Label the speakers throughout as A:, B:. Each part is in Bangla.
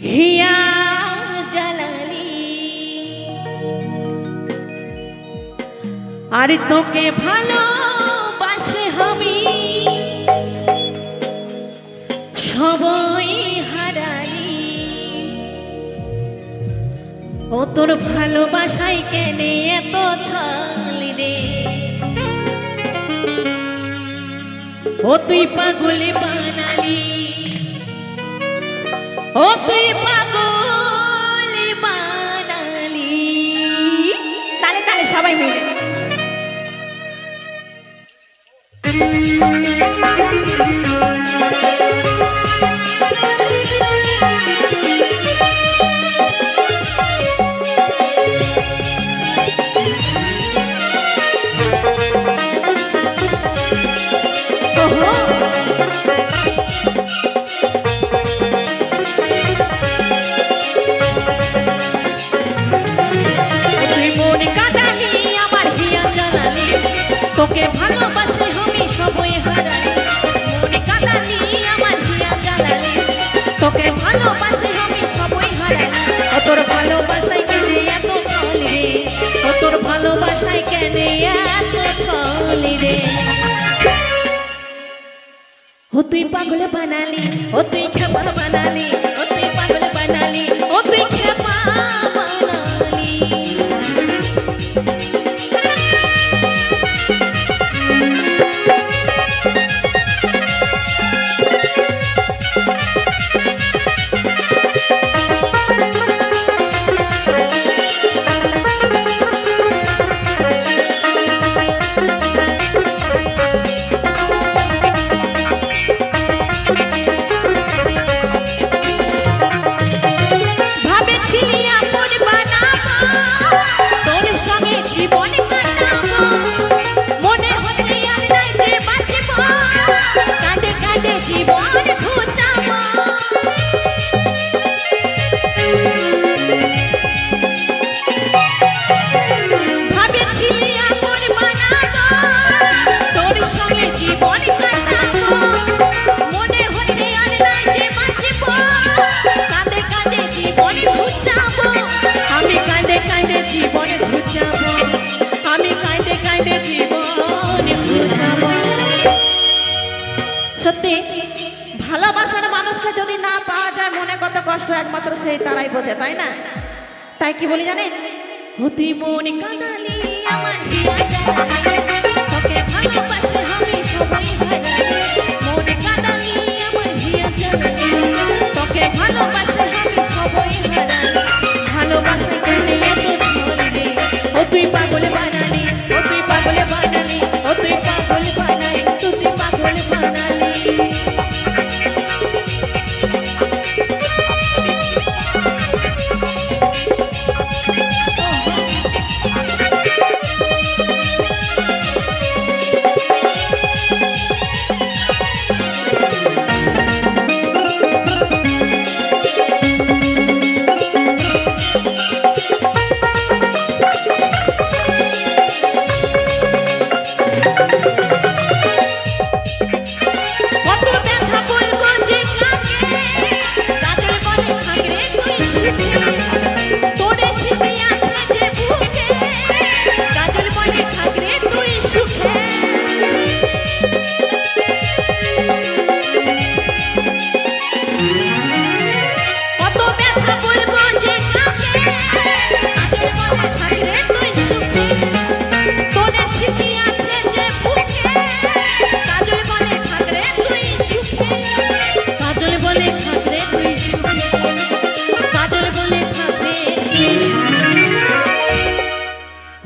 A: হিয়া জ্বালালি আর তোকে ভালোবাসে আমি। সবই হারালি। ও তোর ভালোবাসাই কেনে এত ছলি রে। ও তুই পাগলে বানালি। ও তুই পাগলে বানালি তালে তালে সবাই মিলে। তোকে ভালোবাসে আমি সবই হারালি। মন আমার হিয়া জ্বালালি। তোকে ভালোবাসে আমি সবই হারালি। ও তোর ভালোবাসায় কেনে এত ছলি রে? ও তোর ভালোবাসায় কেনে এত ছলি রে? ও তুই পাগল বানালি, ও তুই খেপা বানালি ভালোবাসার মানুষকে যদি না পাওয়া যায়, মনে কত কষ্ট, একমাত্র সেই তারাই বোঝে, তাই না? তাই কি বলি জানেন? অতি মন কাঁদালি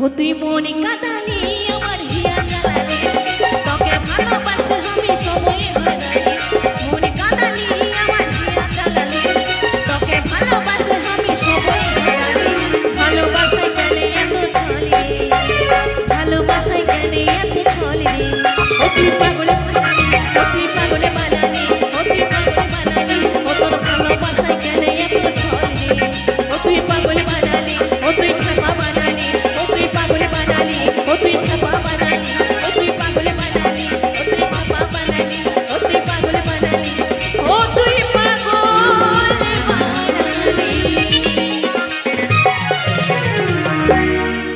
A: ও তুই মনি কাদালি আমার হিয়া জ্বালালি তোকে ভালোবাসে আমি সময় হারালি। মনি কাদালি আমার হিয়া জ্বালালি তোকে ভালোবাসে আমি সময় হারালি। ভালোবাসায় কেন এত ছলি। ভালোবাসায় কেন এত ছলি। ও তুই পাগল, ও তুই